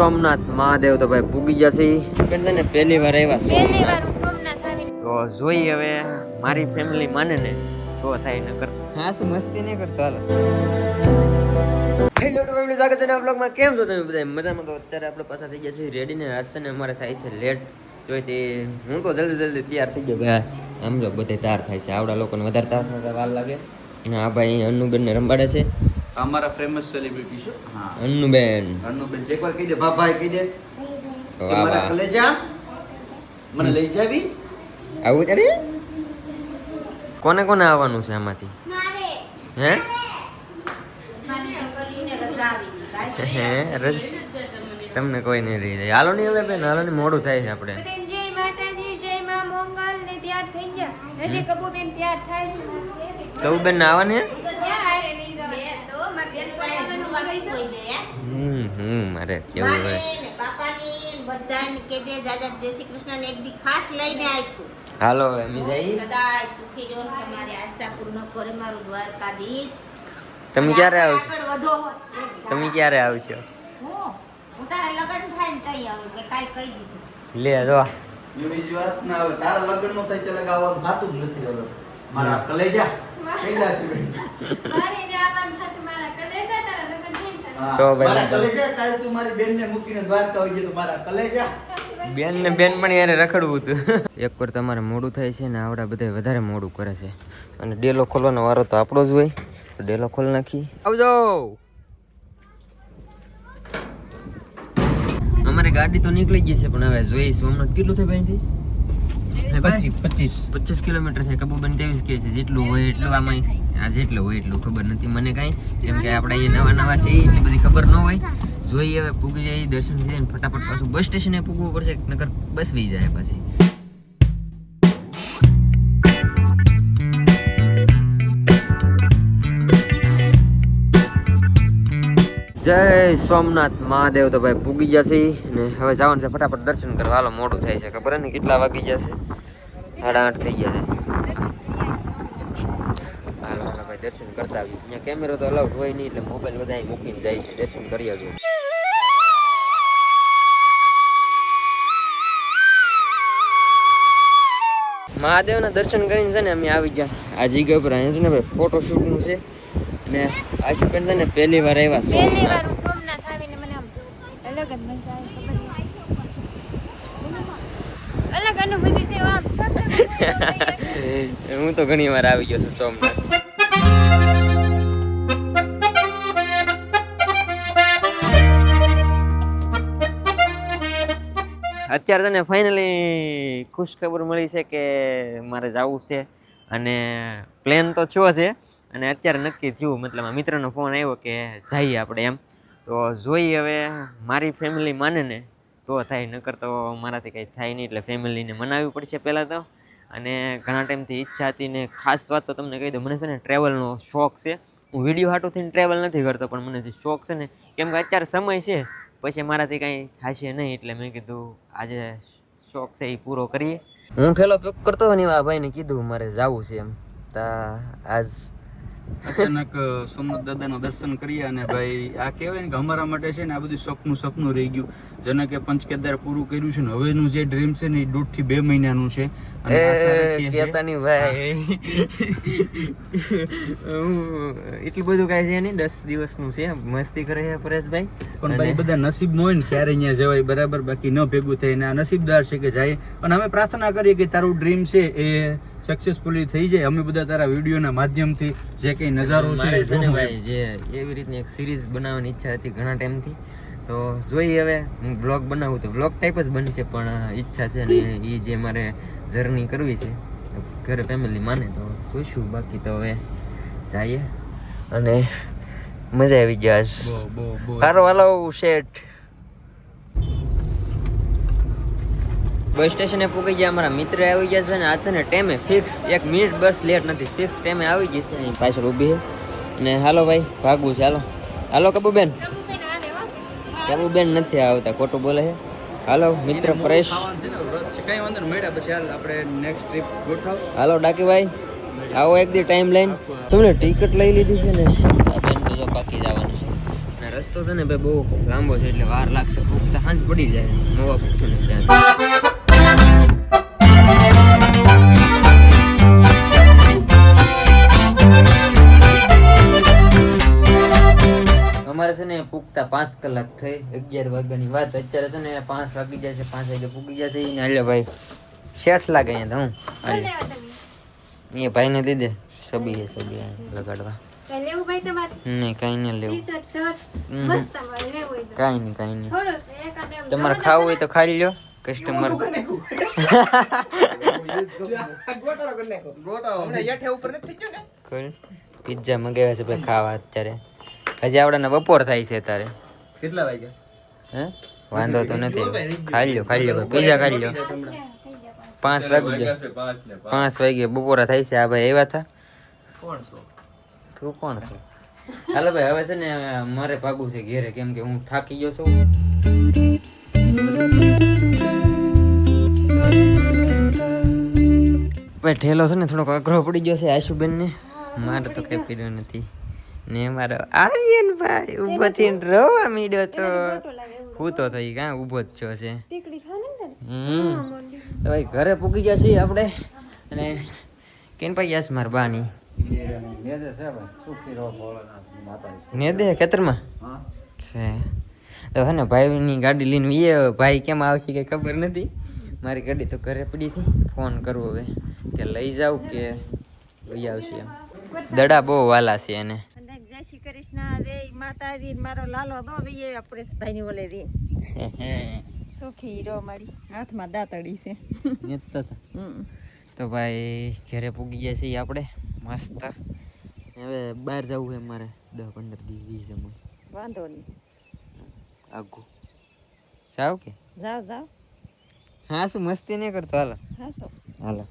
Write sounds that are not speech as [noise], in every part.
સોમનાથ મહાદેવ તો ભાઈ પૂગી જશે. છે ને પહેલી વાર આવ્યા તો જોઈ હવે મારી ફેમિલી માને ને તો થાય ન કર હા શું મસ્તી નહીં કરતો હાલો. હેલો ટુ ફેમિલી સ્વાગત છે નવા બ્લોગમાં કેમ છો તમે બધા મજામાં તો અત્યારે આપણે પાછા થઈ ગયા છે રેડી ને હર્ષ ને અમારે થાય છે લેટ તો તે હું તો જલ્દી જલ્દી તૈયાર થઈ ગયો ભાઈ. આમ જો બધે તૈયાર થાય છે. આવડા લોકોને વધારે તૈયાર થતા વાર લાગે. અને આ ભાઈ અન્નુબેન ને રંબાડે છે. અમારા ફેમસ સેલિબ્રિટી છે. હા. અન્નુબેન અન્નુબેન એકવાર કહી દે બાબાએ કહી દે. મારા કલેજા? મને લઈ જાવી? આવું ત્યારે? કોને કોને આવવાનું છે આમાંથી? હે? હે રજ તમને કોઈ નહીં રહી જાય. હાલો નહીં હવે બેન હાલો નહીં મોડું થાય છે આપણે. જય માતાજી જય માં મંગલ. ને તૈયાર થઈ ગયા. હજી કબૂબેન તૈયાર થાય છે. કવું બેન આવવાની હે ક્યાં હારે નહીં જવા? હમ હમ મારે કેવું હવે હાલો હવે અમે જઈ તમે ક્યારે આવશો? તમે ક્યારે આવશો? લે જો. બીજી વાત ના આવે તારા લગ્ન નો થઈ ત્યારે ગાવાનું થાતું જ નથી હવે. મારા કલેજા. કહી જાશે. કલેજા બેન ને બેન પણ યારે રખડવું હતું. એક વાર તમારે મોડું થાય છે ને આવડા બધા વધારે મોડું કરે છે. અને ડેલો ખોલવાનો વારો તો આપણો જ હોય. તો ડેલો ખોલ નાખી. આવજો. અમારી ગાડી તો નીકળી ગઈ છે પણ હવે જોઈ સોમનાથ કેટલું થાય ભાઈથી પચીસ. પચીસ. કિલોમીટર છે કબૂબન ત્રેવીસ કે છે. જેટલું હોય એટલું આમાં આ જેટલું હોય એટલું ખબર નથી. મને કાંઈ, કેમ કે આપણે અહીંયા નવા નવા છે એટલી બધી ખબર ન હોય. જોઈએ હવે, પૂગી જાય, દર્શન થઈ ફટાફટ પાછું બસ સ્ટેશને પૂગવું પડશે નગર બસ વી જાય પછી. જય સોમનાથ મહાદેવ, તો ભાઈ પૂગી જશે ને હવે જવાનું છે ફટાફટ દર્શન કરવા. હાલો, મોડું થાય છે, ખબર ને કેટલા વાગી જશે સાડા આઠ થઈ ગયા છે દર્શન કરી આવીશું. હાલો હાલો ભાઈ દર્શન કરતા આવ્યું અહીંયા કેમેરો તો અલાઉડ હોય નહીં એટલે મોબાઈલ બધા મૂકીને જાય છે. દર્શન કરી આવ્યું. મહાદેવના દર્શન કરીને છે ને અમે આવી ગયા. આ જગ્યા ઉપર અહીંયા છે ને ભાઈ ફોટો શૂટનું છે. ને આજે પણ છે ને પહેલી વાર આવ્યા સોમનાથ હું આવીને મને આમ અલગ જ મજા આવી અલગ અનુભૂતિ છે આમ [laughs] હું તો ઘણી વાર આવી ગયો છું સોમનાથ. અત્યારે તને ફાઇનલી ખુશ ખબર મળી છે કે મારે જવું છે. અને પ્લેન તો થયો છે. અને અત્યારે નક્કી થયું, મતલબ આ મિત્રનો ફોન આવ્યો કે જઈએ આપણે એમ. તો જોઈએ હવે, મારી ફેમિલી માને ને તો થાય, નકર તો મારાથી કંઈ થાય નહીં, એટલે ફેમિલીને મનાવવી પડશે પહેલાં તો. અને ઘણા ટાઈમથી ઈચ્છા હતી ને ખાસ વાત તો તમને કહી દઉં, મને છે ને ટ્રેવલનો શોખ છે. હું વીડિયો હાટું થઈને ટ્રેવલ નથી કરતો, પણ મને જે શોખ છે ને, કેમ કે અત્યારે સમય છે પછી મારાથી કાંઈ થશે નહીં એટલે મેં કીધું, આજે શોખ છે એ પૂરો કરીએ. હું ઠેલો પેક કરતો ને આ ભાઈને કીધું, મારે જવું છે એમ. તા આજ અચાનક સોમનાથ દાદાના દર્શન કર્યા અને ભાઈ આ કહેવાય ને કે અમારા માટે છે ને આ બધું સપનું સપનું રહી ગયું. જેને કે પંચકેદાર પૂરું કર્યું છે ને હવેનું જે ડ્રીમ છે ને એ દોઢથી બે મહિનાનું છે. એટલું બધું કાંઈ છે નહીં દસ દિવસનું છે. મસ્તી કરે છે પરેશભાઈ. પણ ભાઈ બધા નસીબ હોય ને ક્યારે અહીંયા જવાય બરાબર બાકી ન ભેગું થાય. ને આ નસીબદાર છે કે જાય. અને અમે પ્રાર્થના કરીએ કે તારું ડ્રીમ છે એ સક્સેસફુલી થઈ જાય. અમે બધા તારા વિડીયોના માધ્યમથી જે કંઈ નજારો છે જે એવી રીતની એક સિરીઝ બનાવવાની ઈચ્છા હતી ઘણા ટાઈમથી તો જોઈએ હવે હું બ્લોગ બનાવું તો બ્લોગ ટાઈપ જ બનશે પણ ઈચ્છા છે ને એ જે મારે જર્ની કરવી છે ઘરે ફેમિલી માને તો જોઈશું. બાકી તો હવે જઈએ. અને મજા આવી ગયા બહુ હાલો શેઠ. બસ સ્ટેશને પૂકી ગયા અમારા મિત્ર આવી ગયા છે અને આ છે ને ટેમે ફિક્સ એક મિનિટ બસ લેટ નથી ફિક્સ ટેમે આવી ગઈ છે. અહીં પાછળ ઊભી છે. અને હાલો ભાઈ ભાગવું છે હાલો. હાલો કબુબેન. કબુબેન નથી આવતા ખોટું બોલે છે. હાલો મિત્ર પરેશ હાલ આપણે નેક્સ્ટ ટ્રીપ હાલો ડાકીભાઈ. આવો એક દી ટાઈમ લઈને. તમને ટિકિટ લઈ લીધી છે ને? બેન તો જો પાકી જવાનું છે. અને રસ્તો છે ને ભાઈ બહુ લાંબો છે એટલે વાર લાગશે. પૂગતા સાંજ પડી જાય. નવા પૂછું ને ત્યાં પાંચ કલાક થઈ અગિયાર વાગ્યાની વાત. અત્યારે છે ને પાંચ વાગી જાય છે પાંચ વાગે પૂગી જશે ને હાલ્યો ભાઈ શેઠ લાગે અહીંયા તો હું. બોલ હાલ્યો. દેવા તમે? એ ભાઈને દઈ દે. સબી છે સબી આ લગાડવા. કઈ લેવું ભાઈ તમારે? નહીં કાંઈ નહીં લેવું. ટી શર્ટ શર્ટ હમ. મસ્ત તમારે લેવું હોય તો. કાંઈ નહીં કાંઈ નહીં. થોડુંક એકાદ એમ તમારે જવા ખાવું હોય તો ખાઈ લ્યો કસ્ટમર [laughs] પિઝા મંગાવ્યા છે ભાઈ ખાવા અત્યારે. હજી આવડાને બપોર થાય છે તારે કેટલા વાગ્યા? હે? વાંધો તો નથી. ખાઈ લ્યો ખાઈ લ્યો ભાઈ. પિઝા ખાઈ લ્યો. પાંચ. વાગી ગયા. પાંચ વાગે બપોરા થાય છે. આ ભાઈ એવા થા તું કોણ છો? હાલો ભાઈ હવે છે ને મારે ભાગવું છે ઘેરે. કેમ કે હું થાકી ગયો છું. ભાઈ ઠેલો છે ને થોડોક અઘરો પડી ગયો છે આશુબેન ને મારે તો કઈ પીડ્યો નથી. ને મારો આર્યનભાઈ ઊભો થઈને રોવા મીડ્યો તો. હું તો થઈ કાં ઊભો જ છો છે. તો ભાઈ ઘરે પૂગી ગયા છીએ આપણે. અને કેન ભાઈ યસ માર બાની? ને દે ખેતરમાં? છે. તો હે ને ભાઈની ગાડી લઈને વીએ ભાઈ કેમ આવશે કે ખબર નથી. મારી ગાડી તો ઘરે પડી હતી. ફોન કરવો હવે. કે લઈ જાવ કે લઈ આવશે એમ. દડા બહુ વાલા છે એને. કૃષ્ણ જય માતાજી મારો લાલો દો ભાઈ આપણે ની ઓલે દી સુખી હીરો મારી હાથમાં દાંતડી છે. તો ભાઈ ઘરે પૂગી ગયા છીએ આપણે. મસ્ત. હવે બહાર જવું છે મારે. દસ પંદર દિવસ વીસ વાંધો નહીં. આગું. જાવ કે? જાઓ જાઓ. હા શું મસ્તી નહીં કરતો હાલો. હાસો. હાલો.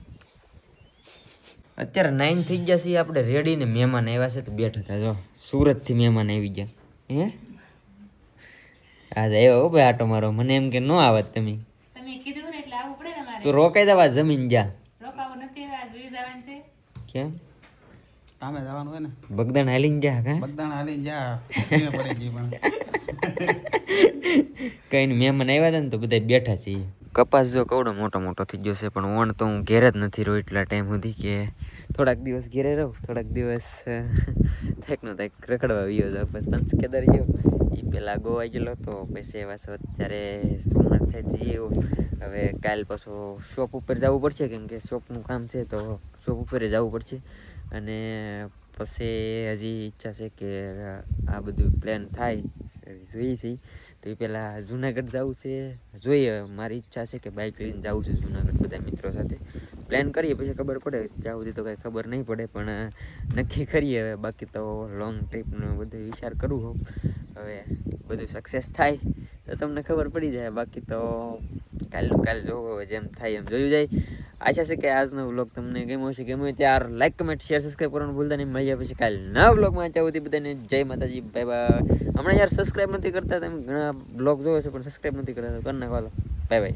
અત્યારે નાઇન થઈ ગયા છીએ આપણે રેડી ને મહેમાન આવ્યા છે તો બેઠા હતા જો. સુરતથી મહેમાન આવી ગયા. હે? આજે એવો ભાઈ આટો મારો. મને એમ કે ન આવત તમે. તમે કીધું ને એટલે આવવું પડે ને મારે. તું રોકાઈ દેવા જમીન જા. રોકાવું નથી આ જોઈ જવાનું છે. કેમ? કામે જવાનું હોય ને. બગદાણ હાલીને જા કા બગદાણ હાલી જા. પડી ગઈ પણ. [laughs] કઈ નહીં મહેમાન આવ્યા હતા ને તો બધા બેઠા છીએ. કપાસ જો કવડો મોટો મોટો થઈ ગયો છે, પણ વણ તો હું ઘેર જ નથી રહ્યો એટલા ટાઈમ સુધી કે થોડાક દિવસ ઘેરે રહું, થોડાક દિવસ થાક નો થાક રખડવા આવ્યો છે. પછી પંચકેદાર ગયો એ પહેલાં ગોવા ગયેલો તો પછી એવા છો અત્યારે સોમનાથ સાઈડ જઈએ હવે કાલ પાછો શોપ ઉપર જવું પડશે, કેમ કે શોપનું કામ છે તો શોપ ઉપર જવું પડશે. અને પછી હજી ઈચ્છા છે કે આ બધું પ્લાન થાય જોઈએ છીએ. તો એ પહેલાં જુનાગઢ જવું છે. જોઈએ, મારી ઈચ્છા છે કે બાઇક લઈને જવું છે જુનાગઢ બધા મિત્રો સાથે. પ્લાન કરીએ, પછી ખબર પડે. ત્યાં સુધી તો કાંઈ ખબર નહીં પડે, પણ નક્કી કરીએ હવે. બાકી તો લોંગ ટ્રીપનો બધો વિચાર કરું હોઉં હવે બધું સક્સેસ થાય, તો તમને ખબર પડી જાય. બાકી તો કાલનું કાલ જોવો, જેમ થાય એમ જોયું જાય. આશા છે કે આજનો વ્લોગ તમને ગમ્યો છે ગમ્યો ત્યાર લાઈક કમેન્ટ શેર સબસ્ક્રાઈબ કરવાનું ભૂલતા નહીં. મળી જાય પછી કાલે નવા વ્લોગમાં ચાવું હતી બધાને જય માતાજી બાય બાય હમણાં યાર સબસ્ક્રાઈબ નથી કરતા, તમે ઘણા બ્લોગ જોયો છે પણ સબસ્ક્રાઈબ નથી કરતા, તો કરી નાખો બાય બાય